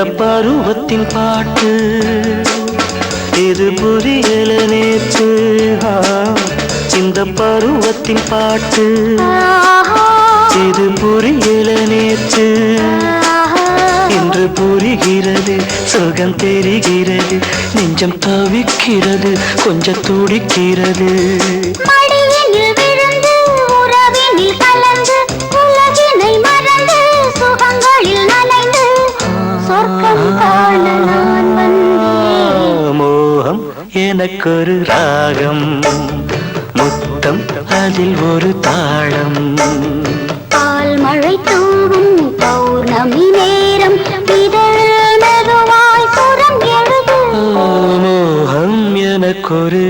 இந்த பருவத்தின் பாட்டு. இது புரியல நேற்று? இந்த பருவத்தின் பாட்டு. இது புரியல நேற்று? இன்று புரிகிறது சுகம் தெரிகிறது நெஞ்சம் தவிக்கிறது கொஞ்சம் துடிக்கிறது. எனக்கொரு ராகம் முத்தம் அதில் ஒரு தாளம். பால் மழை தூவும் பௌர்ணமி நேரம் மோகம் எனக்கொரு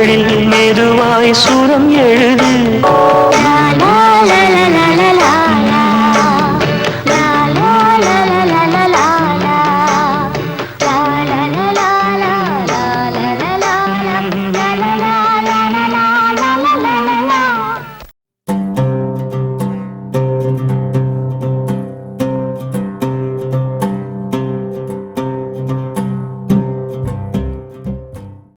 இதழில் மெதுவாய் சுரம் எழுது.